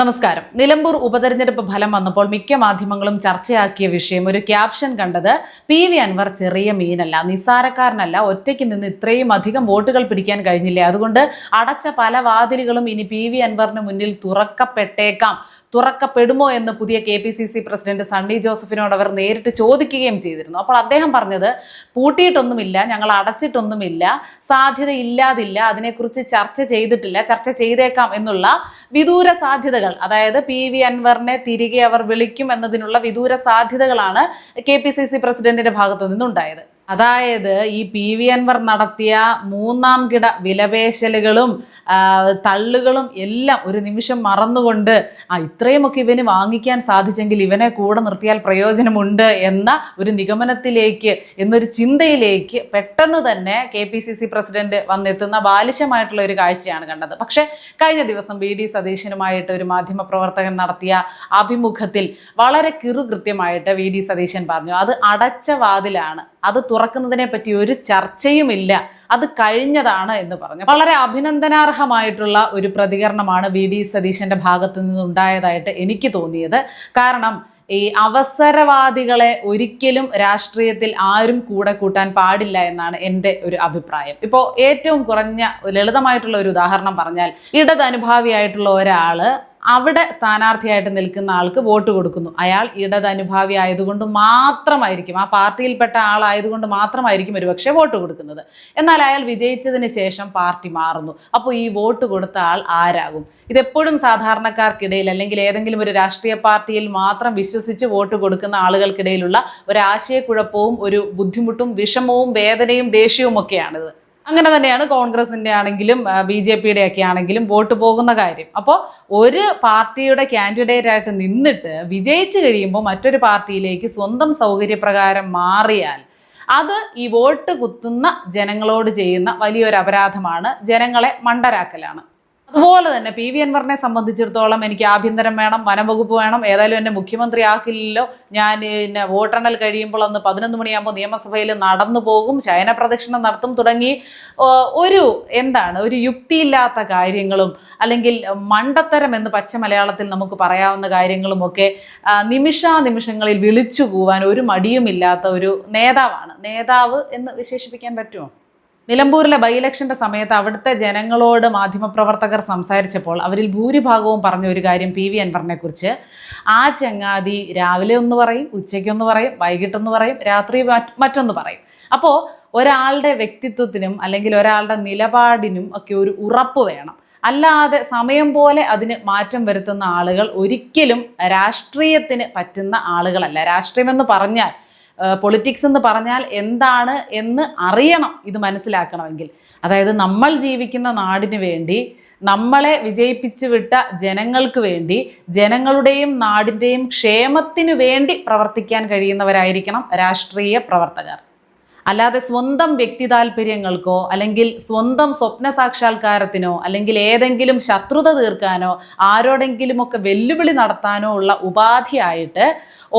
നമസ്കാരം. നിലമ്പൂർ ഉപതെരഞ്ഞെടുപ്പ് ഫലം വന്നപ്പോൾ മിക്ക മാധ്യമങ്ങളും ചർച്ചയാക്കിയ വിഷയം ഒരു ക്യാപ്ഷൻ കണ്ടത് പി വി അൻവർ ചെറിയ മീനല്ല നിസ്സാരക്കാരനല്ല ഒറ്റയ്ക്ക് നിന്ന് ഇത്രയും അധികം വോട്ടുകൾ പിടിക്കാൻ കഴിഞ്ഞില്ലേ? അതുകൊണ്ട് അടച്ച പല വാതിലുകളും ഇനി പി വി അൻവറിന് മുന്നിൽ തുറക്കപ്പെട്ടേക്കാം. തുറക്കപ്പെടുമോ എന്ന് പുതിയ K P C C president Sunny ജോസഫിനോട് അവർ നേരിട്ട് ചോദിക്കുകയും ചെയ്തിരുന്നു. അപ്പോൾ അദ്ദേഹം പറഞ്ഞത് പൂട്ടിയിട്ടൊന്നുമില്ല ഞങ്ങൾ അടച്ചിട്ടൊന്നുമില്ല സാധ്യത ഇല്ലാതില്ല അതിനെക്കുറിച്ച് ചർച്ച ചെയ്തിട്ടില്ല ചർച്ച ചെയ്തേക്കാം എന്നുള്ള വിദൂര സാധ്യതകൾ അതായത് പി വി അൻവറിനെ തിരികെ അവർ വിളിക്കും എന്നതിനുള്ള വിദൂര സാധ്യതകളാണ് കെ പി സി സി പ്രസിഡന്റിന്റെ ഭാഗത്തു നിന്നുണ്ടായത് അതായത് ഈ പി വി അൻവർ നടത്തിയ മൂന്നാം കിട വിലപേശലുകളും തള്ളുകളും എല്ലാം ഒരു നിമിഷം മറന്നുകൊണ്ട് ആ ഇത്രയുമൊക്കെ ഇവന് വാങ്ങിക്കാൻ സാധിച്ചെങ്കിൽ ഇവനെ കൂടെ നിർത്തിയാൽ പ്രയോജനമുണ്ട് എന്ന ഒരു നിഗമനത്തിലേക്ക് എന്നൊരു ചിന്തയിലേക്ക് പെട്ടെന്ന് തന്നെ K P C C president വന്നെത്തുന്ന ബാലിശമായിട്ടുള്ള ഒരു കാഴ്ചയാണ് കണ്ടത്. പക്ഷെ കഴിഞ്ഞ ദിവസം ബി ഡി സതീശനുമായിട്ട് ഒരു മാധ്യമപ്രവർത്തകൻ നടത്തിയ അഭിമുഖത്തിൽ വളരെ കിറുകൃത്യമായിട്ട് വി ഡി സതീശൻ പറഞ്ഞു. അത് അടച്ച വാതിലാണ്. അത് തുറക്കുന്നതിനെ പറ്റി ഒരു ചർച്ചയുമില്ല. അത് കഴിഞ്ഞതാണ് എന്ന് പറഞ്ഞു. വളരെ അഭിനന്ദനാർഹമായിട്ടുള്ള ഒരു പ്രതികരണമാണ് വി ഡി സതീശന്റെ ഭാഗത്തു നിന്നുണ്ടായതായിട്ട് എനിക്ക് തോന്നിയത്. കാരണം ഈ അവസരവാദികളെ ഒരിക്കലും രാഷ്ട്രീയത്തിൽ ആരും കൂടെ കൂട്ടാൻ പാടില്ല എന്നാണ് എന്റെ ഒരു അഭിപ്രായം. ഇപ്പോൾ ഏറ്റവും കുറഞ്ഞ ലളിതമായിട്ടുള്ള ഒരു ഉദാഹരണം പറഞ്ഞാൽ ഇടതനുഭാവിയായിട്ടുള്ള ഒരാൾ അവിടെ സ്ഥാനാർത്ഥിയായിട്ട് നിൽക്കുന്ന ആൾക്ക് വോട്ട് കൊടുക്കുന്നു. അയാൾ ഇടത് അനുഭാവി ആയതുകൊണ്ട് മാത്രമായിരിക്കും ആ പാർട്ടിയിൽപ്പെട്ട ആളായതുകൊണ്ട് മാത്രമായിരിക്കും ഒരുപക്ഷെ വോട്ട് കൊടുക്കുന്നത്. എന്നാൽ അയാൾ വിജയിച്ചതിന് ശേഷം പാർട്ടി മാറുന്നു. അപ്പോൾ ഈ വോട്ട് കൊടുത്ത ആൾ ആരാകും? ഇതെപ്പോഴും സാധാരണക്കാർക്കിടയിൽ അല്ലെങ്കിൽ ഏതെങ്കിലും ഒരു രാഷ്ട്രീയ പാർട്ടിയിൽ മാത്രം വിശ്വസിച്ച് വോട്ട് കൊടുക്കുന്ന ആളുകൾക്കിടയിലുള്ള ഒരു ആശയക്കുഴപ്പവും ഒരു ബുദ്ധിമുട്ടും വിഷമവും വേദനയും ദേഷ്യവും ഒക്കെയാണിത് അങ്ങനെ തന്നെയാണ് കോൺഗ്രസിന്റെ ആണെങ്കിലും ബി ജെ പിയുടെ ഒക്കെ ആണെങ്കിലും വോട്ട് പോകുന്ന കാര്യം. അപ്പോൾ ഒരു പാർട്ടിയുടെ കാൻഡിഡേറ്റ് ആയിട്ട് നിന്നിട്ട് വിജയിച്ചു കഴിയുമ്പോൾ മറ്റൊരു പാർട്ടിയിലേക്ക് സ്വന്തം സൗകര്യപ്രകാരം മാറിയാൽ അത് ഈ വോട്ട് കുത്തുന്ന ജനങ്ങളോട് ചെയ്യുന്ന വലിയൊരു അപരാധമാണ്. ജനങ്ങളെ മണ്ടരാക്കലാണ്. അതുപോലെ തന്നെ പി വി അൻവറിനെ സംബന്ധിച്ചിടത്തോളം എനിക്ക് ആഭ്യന്തരം വേണം വനംവകുപ്പ് വേണം ഏതായാലും എന്നെ മുഖ്യമന്ത്രി ആക്കില്ലല്ലോ. ഞാൻ പിന്നെ വോട്ടെണ്ണൽ കഴിയുമ്പോൾ അന്ന് പതിനൊന്ന് മണിയാകുമ്പോൾ നിയമസഭയിൽ നടന്നു പോകും ശയന പ്രദക്ഷിണം നടത്തും തുടങ്ങി. ഒരു എന്താണ് ഒരു യുക്തിയില്ലാത്ത കാര്യങ്ങളും അല്ലെങ്കിൽ മണ്ടത്തരം എന്ന് പച്ച മലയാളത്തിൽ നമുക്ക് പറയാവുന്ന കാര്യങ്ങളുമൊക്കെ ഒക്കെ നിമിഷാനിമിഷങ്ങളിൽ വിളിച്ചു കൂവാൻ ഒരു മടിയുമില്ലാത്ത ഒരു നേതാവാണ്. നേതാവ് എന്ന് വിശേഷിപ്പിക്കാൻ പറ്റുമോ? നിലമ്പൂരിലെ ബൈ ഇലക്ഷന്റെ സമയത്ത് അവിടുത്തെ ജനങ്ങളോട് മാധ്യമപ്രവർത്തകർ സംസാരിച്ചപ്പോൾ അവരിൽ ഭൂരിഭാഗവും പറഞ്ഞ ഒരു കാര്യം പി വി അൻവറിനെ കുറിച്ച് ആ ചങ്ങാതി രാവിലെ ഒന്ന് പറയും ഉച്ചയ്ക്കൊന്ന് പറയും വൈകിട്ടൊന്ന് പറയും രാത്രി മറ്റ് മറ്റൊന്ന് പറയും. അപ്പോൾ ഒരാളുടെ വ്യക്തിത്വത്തിനും അല്ലെങ്കിൽ ഒരാളുടെ നിലപാടിനും ഒക്കെ ഒരു ഉറപ്പ് വേണം. അല്ലാതെ സമയം പോലെ അതിന് മാറ്റം വരുത്തുന്ന ആളുകൾ ഒരിക്കലും രാഷ്ട്രീയത്തിന് പറ്റുന്ന ആളുകളല്ല. രാഷ്ട്രീയമെന്ന് പറഞ്ഞാൽ പൊളിറ്റിക്സ് എന്ന് പറഞ്ഞാൽ എന്താണ് എന്ന് അറിയണം ഇത് മനസ്സിലാക്കണമെങ്കിൽ. അതായത് നമ്മൾ ജീവിക്കുന്ന നാടിന് വേണ്ടി നമ്മളെ വിജയിപ്പിച്ചു വിട്ട ജനങ്ങൾക്ക് വേണ്ടി ജനങ്ങളുടെയും നാടിന്റെയും ക്ഷേമത്തിനു വേണ്ടി പ്രവർത്തിക്കാൻ കഴിയുന്നവരായിരിക്കണം രാഷ്ട്രീയ പ്രവർത്തകർ. അല്ലാതെ സ്വന്തം വ്യക്തി താല്പര്യങ്ങൾക്കോ അല്ലെങ്കിൽ സ്വന്തം സ്വപ്ന സാക്ഷാത്കാരത്തിനോ അല്ലെങ്കിൽ ഏതെങ്കിലും ശത്രുത തീർക്കാനോ ആരോടെങ്കിലുമൊക്കെ വെല്ലുവിളി നടത്താനോ ഉള്ള ഉപാധിയായിട്ട്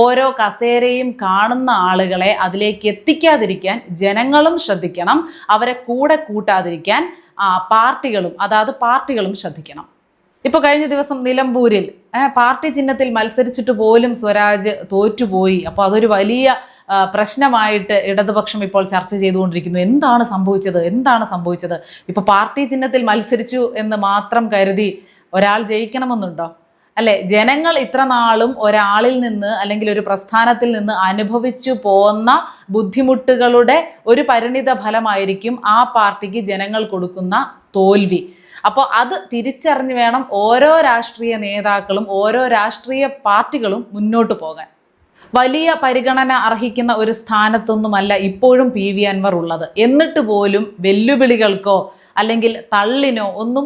ഓരോ കസേരയും കാണുന്ന ആളുകളെ അതിലേക്ക് എത്തിക്കാതിരിക്കാൻ ജനങ്ങളും ശ്രദ്ധിക്കണം. അവരെ കൂടെ കൂട്ടാതിരിക്കാൻ പാർട്ടികളും അതാത് പാർട്ടികളും ശ്രദ്ധിക്കണം. ഇപ്പോൾ കഴിഞ്ഞ ദിവസം നിലമ്പൂരിൽ പാർട്ടി ചിഹ്നത്തിൽ മത്സരിച്ചിട്ട് പോലും സ്വരാജ് തോറ്റുപോയി. അപ്പോൾ അതൊരു വലിയ പ്രശ്നമായിട്ട് ഇടതുപക്ഷം ഇപ്പോൾ ചർച്ച ചെയ്തുകൊണ്ടിരിക്കുന്നു. എന്താണ് സംഭവിച്ചത്? എന്താണ് സംഭവിച്ചത്? ഇപ്പോൾ പാർട്ടി ചിഹ്നത്തിൽ മത്സരിച്ചു എന്ന് മാത്രം കരുതി ഒരാൾ ജയിക്കണമെന്നുണ്ടോ? അല്ലെ? ജനങ്ങൾ ഇത്ര നാളും ഒരാളിൽ നിന്ന് അല്ലെങ്കിൽ ഒരു പ്രസ്ഥാനത്തിൽ നിന്ന് അനുഭവിച്ചു പോന്ന ബുദ്ധിമുട്ടുകളുടെ ഒരു പരിണിത ഫലമായിരിക്കും ആ പാർട്ടിക്ക് ജനങ്ങൾ കൊടുക്കുന്ന തോൽവി. അപ്പോൾ അത് തിരിച്ചറിഞ്ഞ് വേണം ഓരോ രാഷ്ട്രീയ നേതാക്കളും ഓരോ രാഷ്ട്രീയ പാർട്ടികളും മുന്നോട്ട് പോകാൻ. വലിയ പരിഗണന അർഹിക്കുന്ന ഒരു സ്ഥാനത്തൊന്നുമല്ല ഇപ്പോഴും പി വി അൻവർ ഉള്ളത്. എന്നിട്ട് പോലും വെല്ലുവിളികൾക്കോ അല്ലെങ്കിൽ തള്ളിനോ ഒന്നും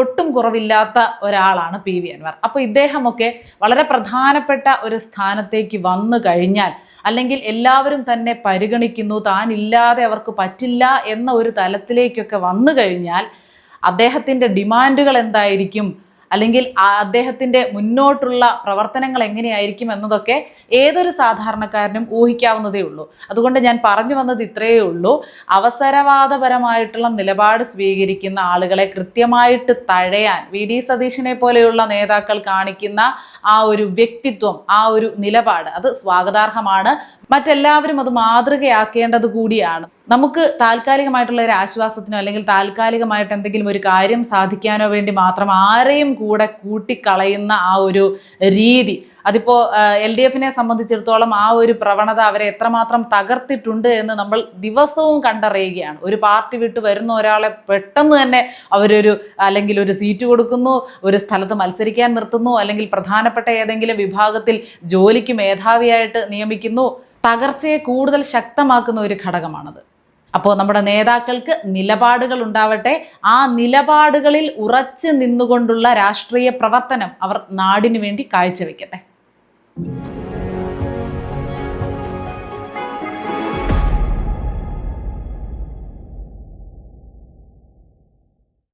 ഒട്ടും കുറവില്ലാത്ത ഒരാളാണ് പി വി അൻവർ. അപ്പോൾ ഇദ്ദേഹമൊക്കെ വളരെ പ്രധാനപ്പെട്ട ഒരു സ്ഥാനത്തേക്ക് വന്നു കഴിഞ്ഞാൽ അല്ലെങ്കിൽ എല്ലാവരും തന്നെ പരിഗണിക്കുന്നു താനില്ലാതെ അവർക്ക് പറ്റില്ല എന്ന ഒരു തലത്തിലേക്കൊക്കെ വന്നു കഴിഞ്ഞാൽ അദ്ദേഹത്തിന്റെ ഡിമാൻഡുകൾ എന്തായിരിക്കും? അല്ലെങ്കിൽ ആ അദ്ദേഹത്തിന്റെ മുന്നോട്ടുള്ള പ്രവർത്തനങ്ങൾ എങ്ങനെയായിരിക്കും എന്നതൊക്കെ ഏതൊരു സാധാരണക്കാരനും ഊഹിക്കാവുന്നതേ ഉള്ളൂ. അതുകൊണ്ട് ഞാൻ പറഞ്ഞു വന്നത് ഇത്രയേ ഉള്ളൂ. അവസരവാദപരമായിട്ടുള്ള നിലപാട് സ്വീകരിക്കുന്ന ആളുകളെ കൃത്യമായിട്ട് തഴയാൻ വി ഡി സതീശനെ പോലെയുള്ള നേതാക്കൾ കാണിക്കുന്ന ആ ഒരു വ്യക്തിത്വം ആ ഒരു നിലപാട് അത് സ്വാഗതാർഹമാണ്. മറ്റെല്ലാവരും അത് മാതൃകയാക്കേണ്ടത് കൂടിയാണ്. നമുക്ക് താൽക്കാലികമായിട്ടുള്ള ഒരു ആശ്വാസത്തിനോ അല്ലെങ്കിൽ താൽക്കാലികമായിട്ട് എന്തെങ്കിലും ഒരു കാര്യം സാധിക്കാനോ വേണ്ടി മാത്രം ആരെയും കൂടെ കൂട്ടിക്കളയുന്ന ആ ഒരു രീതി. അതിപ്പോൾ എൽ ഡി എഫിനെ സംബന്ധിച്ചിടത്തോളം ആ ഒരു പ്രവണത അവരെ എത്രമാത്രം തകർത്തിട്ടുണ്ട് എന്ന് നമ്മൾ ദിവസവും കണ്ടറിയുകയാണ്. ഒരു പാർട്ടി വിട്ട് വരുന്ന ഒരാളെ പെട്ടെന്ന് തന്നെ അവരൊരു അല്ലെങ്കിൽ ഒരു സീറ്റ് കൊടുക്കുന്നു ഒരു സ്ഥലത്ത് മത്സരിക്കാൻ നിർത്തുന്നു അല്ലെങ്കിൽ പ്രധാനപ്പെട്ട ഏതെങ്കിലും വിഭാഗത്തിൽ ജോലിക്ക് മേധാവിയായിട്ട് നിയമിക്കുന്നു. തകർച്ചയെ കൂടുതൽ ശക്തമാക്കുന്ന ഒരു ഘടകമാണത്. അപ്പോൾ നമ്മുടെ നേതാക്കൾക്ക് നിലപാടുകൾ ഉണ്ടാവട്ടെ. ആ നിലപാടുകളിൽ ഉറച്ചു നിന്നുകൊണ്ടുള്ള രാഷ്ട്രീയ പ്രവർത്തനം അവർ നാടിനു വേണ്ടി കാഴ്ചവെക്കട്ടെ.